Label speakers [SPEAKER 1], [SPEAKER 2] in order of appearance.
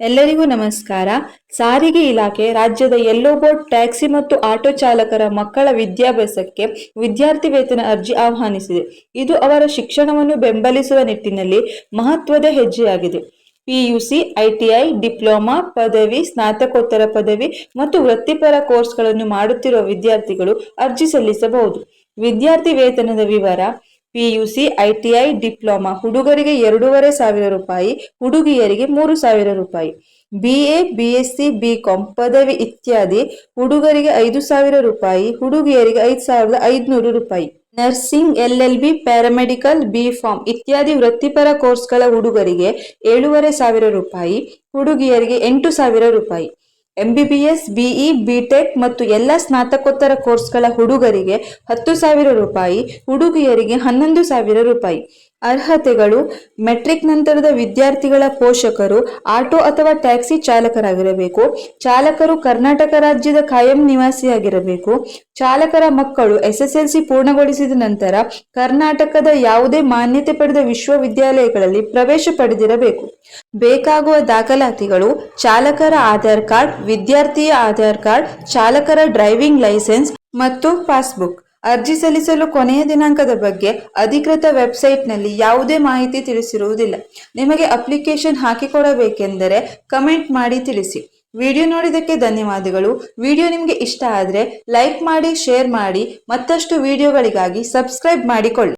[SPEAKER 1] ಎಲ್ಲರಿಗೂ ನಮಸ್ಕಾರ. ಸಾರಿಗೆ ಇಲಾಖೆ ರಾಜ್ಯದ ಯೆಲ್ಲೋ ಬೋರ್ಡ್ ಟ್ಯಾಕ್ಸಿ ಮತ್ತು ಆಟೋ ಚಾಲಕರ ಮಕ್ಕಳ ವಿದ್ಯಾಭ್ಯಾಸಕ್ಕೆ ವಿದ್ಯಾರ್ಥಿ ವೇತನ ಅರ್ಜಿ ಆಹ್ವಾನಿಸಿದೆ. ಇದು ಅವರ ಶಿಕ್ಷಣವನ್ನು ಬೆಂಬಲಿಸುವ ನಿಟ್ಟಿನಲ್ಲಿ ಮಹತ್ವದ ಹೆಜ್ಜೆಯಾಗಿದೆ. ಪಿಯುಸಿ, ಐಟಿಐ, ಡಿಪ್ಲೊಮಾ ಪದವಿ, ಸ್ನಾತಕೋತ್ತರ ಪದವಿ ಮತ್ತು ವೃತ್ತಿಪರ ಕೋರ್ಸ್ಗಳನ್ನು ಮಾಡುತ್ತಿರುವ ವಿದ್ಯಾರ್ಥಿಗಳು ಅರ್ಜಿ ಸಲ್ಲಿಸಬಹುದು. ವಿದ್ಯಾರ್ಥಿ ವೇತನದ ವಿವರ ಪಿಯುಸಿ ಐಟಿಐ ಡಿಪ್ಲೊಮಾ. ಹುಡುಗರಿಗೆ ಎರಡೂವರೆ ಸಾವಿರ ರೂಪಾಯಿ, ಹುಡುಗಿಯರಿಗೆ ಮೂರು ಸಾವಿರ ರೂಪಾಯಿ. ಬಿಎ ಬಿಎಸ್ಸಿ ಬಿಕಾಂ ಪದವಿ ಇತ್ಯಾದಿ, ಹುಡುಗರಿಗೆ ಐದು ಸಾವಿರ ರೂಪಾಯಿ, ಹುಡುಗಿಯರಿಗೆ ಐದು ಸಾವಿರದ ಐದುನೂರು ರೂಪಾಯಿ. Nursing LLB paramedical B pharm ಇತ್ಯಾದಿ ವೃತ್ತಿಪರ ಕೋರ್ಸ್ಗಳ ಹುಡುಗರಿಗೆ ಏಳೂವರೆ ಸಾವಿರ ರೂಪಾಯಿ, ಹುಡುಗಿಯರಿಗೆ ಎಂಟು ಸಾವಿರ ರೂಪಾಯಿ. ಎಂಬಿಬಿಎಸ್ ಬಿಇ ಬಿಟೆಕ್ ಮತ್ತು ಎಲ್ಲ ಸ್ನಾತಕೋತ್ತರ ಕೋರ್ಸ್ಗಳ ಹುಡುಗರಿಗೆ ಹತ್ತು ಸಾವಿರ ರೂಪಾಯಿ ಹುಡುಗಿಯರಿಗೆ ಹನ್ನೊಂದು ಸಾವಿರ ರೂಪಾಯಿ. ಅರ್ಹತೆಗಳು ಮೆಟ್ರಿಕ್ ನಂತರದ ವಿದ್ಯಾರ್ಥಿಗಳ ಪೋಷಕರು ಆಟೋ ಅಥವಾ ಟ್ಯಾಕ್ಸಿ ಚಾಲಕರಾಗಿರಬೇಕು. ಚಾಲಕರು ಕರ್ನಾಟಕ ರಾಜ್ಯದ ಕಾಯಂ ನಿವಾಸಿಯಾಗಿರಬೇಕು. ಚಾಲಕರ ಮಕ್ಕಳು ಎಸ್ಎಸ್ಎಲ್ಸಿ ಪೂರ್ಣಗೊಳಿಸಿದ ನಂತರ ಕರ್ನಾಟಕದ ಯಾವುದೇ ಮಾನ್ಯತೆ ಪಡೆದ ವಿಶ್ವವಿದ್ಯಾಲಯಗಳಲ್ಲಿ ಪ್ರವೇಶ ಪಡೆದಿರಬೇಕು. ಬೇಕಾಗುವ ದಾಖಲಾತಿಗಳು, ಚಾಲಕರ ಆಧಾರ್ ಕಾರ್ಡ್, ವಿದ್ಯಾರ್ಥಿಯ ಆಧಾರ್ ಕಾರ್ಡ್, ಚಾಲಕರ ಡ್ರೈವಿಂಗ್ ಲೈಸೆನ್ಸ್ ಮತ್ತು ಪಾಸ್ಬುಕ್. ಅರ್ಜಿ ಸಲ್ಲಿಸಲು ಕೊನೆಯ ದಿನಾಂಕದ ಬಗ್ಗೆ ಅಧಿಕೃತ ವೆಬ್ಸೈಟ್ನಲ್ಲಿ ಯಾವುದೇ ಮಾಹಿತಿ ತಿಳಿಸಿರುವುದಿಲ್ಲ. ನಿಮಗೆ ಅಪ್ಲಿಕೇಶನ್ ಹಾಕಿಕೊಡಬೇಕೆಂದರೆ ಕಮೆಂಟ್ ಮಾಡಿ ತಿಳಿಸಿ. ವಿಡಿಯೋ ನೋಡಿದ್ದಕ್ಕೆ ಧನ್ಯವಾದಗಳು. ವಿಡಿಯೋ ನಿಮಗೆ ಇಷ್ಟ ಆದರೆ ಲೈಕ್ ಮಾಡಿ, ಶೇರ್ ಮಾಡಿ, ಮತ್ತಷ್ಟು ವಿಡಿಯೋಗಳಿಗಾಗಿ ಸಬ್ಸ್ಕ್ರೈಬ್ ಮಾಡಿಕೊಳ್ಳಿ.